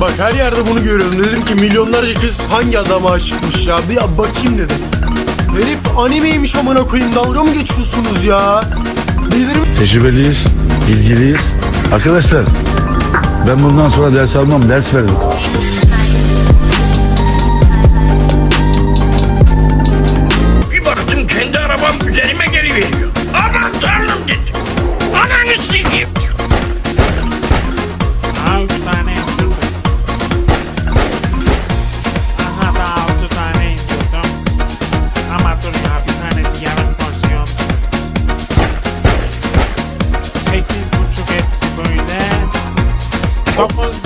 Bak her yerde bunu görüyorum. Dedim ki milyonlarca kız hangi adama aşıkmış ya? Bir bakayım dedim. Herif animeymiş amına koyayım. Dalga mı geçiyorsunuz ya? Delirim. Tecrübeliyiz, bilgiliyiz. Arkadaşlar ben bundan sonra ders almam, ders veririm. Vamos